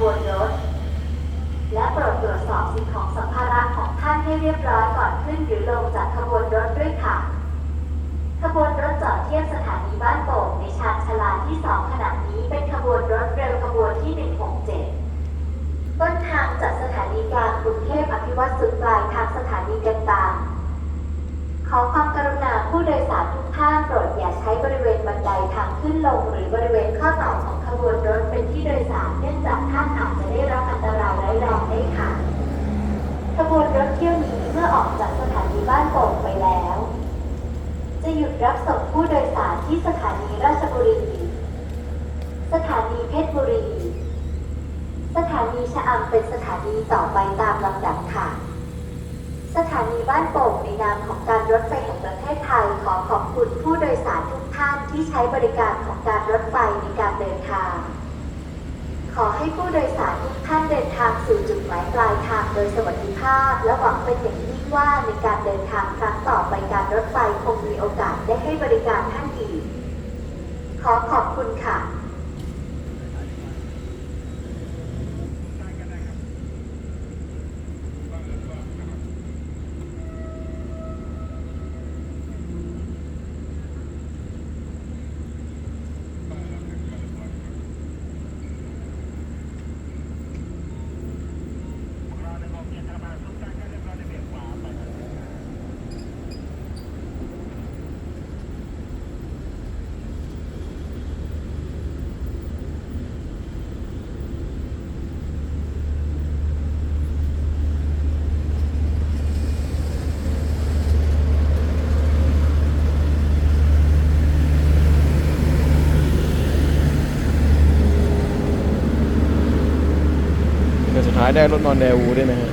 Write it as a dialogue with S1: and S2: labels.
S1: บวนรถ และโปรดตรวจสอบสิ่งของสัมภาระของท่านให้เรียบร้อยก่อนขึ้นหรือลงจากขบวนรถด้วยค่ะ ขบวนรถจอดเทียบสถานีบ้านโป่งในชานชลาที่ 2 ขณะนี้เป็นขบวนรถเร็วขบวนที่ 167 ต้นทางจากสถานีกลางกรุงเทพอภิวัตสุดปลายทางสถานีกันตางขอความกรุณาผู้โดยสารทุกท่านโปรดอย่าใช้บริเวณบันไดทางขึ้นลง หรือบริเวณข้อต่อของขบวนรถเป็นที่โดยสาร รับส่งผู้โดยสารที่สถานีราชบุรี สถานีเพชรบุรี สถานีชะอำเป็นสถานีต่อไปตามลำดับค่ะ สถานีบ้านโป่งในนามของการรถไฟแห่งประเทศไทยขอขอบคุณผู้โดยสารทุกท่านที่ใช้บริการของการรถไฟในการเดินทาง ขอให้ผู้โดยสารทุกท่านเดินทางสู่จุดหมายปลายทางโดยสวัสดิภาพและหวังเป็นอย่างยิ่ง ว่าในการเดินทางครั้งต่อไปการรถไฟคงมีโอกาสได้ให้บริการท่านอีก ขอขอบคุณค่ะ
S2: แต่ สุดท้ายได้รถนอนแดวูด้วยนะฮะ